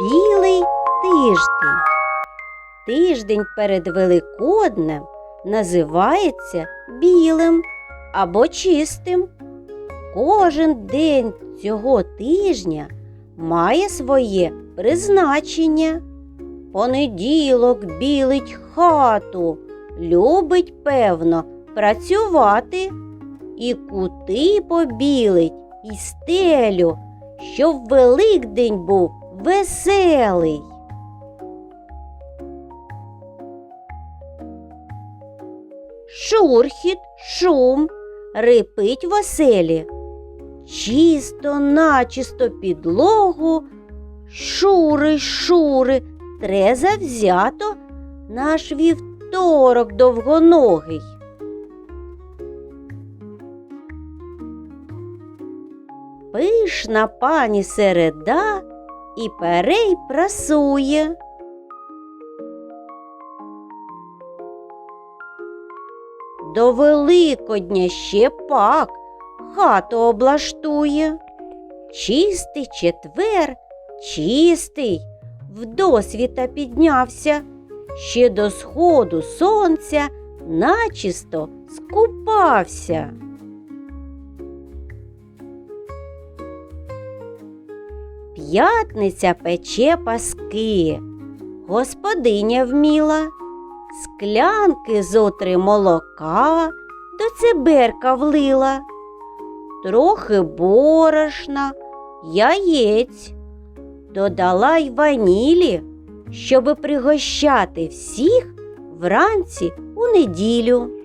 Білий тиждень. Тиждень перед Великоднем називається білим або чистим. Кожен день цього тижня має своє призначення. Понеділок білить хату, любить, певно, працювати. І кути побілить, і стелю, щоб Великдень був веселий. Шурхіт, шум, рипить в оселі. Чисто, начисто підлогу, шури, шури, тре завзято наш вівторок довгоногий. Пишна пані середа і перей прасує. До Великодня ще пак хату облаштує. Чистий четвер, чистий, вдосвіта піднявся, ще до сходу сонця начисто скупався. П'ятниця пече паски, господиня вміла, склянки зотри молока до циберка влила, трохи борошна, яєць, додала й ванілі, щоби пригощати всіх вранці у неділю.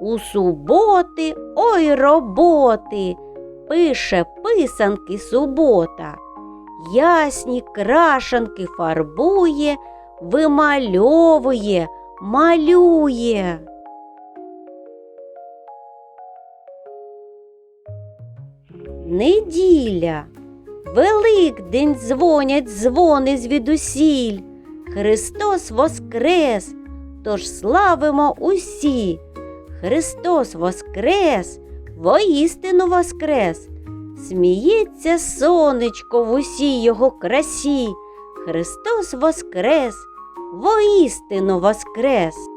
У суботи, ой роботи, пише писанки субота, ясні крашанки фарбує, вимальовує, малює. Неділя, Великдень дзвонять дзвони звідусіль. Христос воскрес, тож славимо усі. Христос воскрес, воістину воскрес, сміється сонечко в усій його красі. Христос воскрес, воістину воскрес.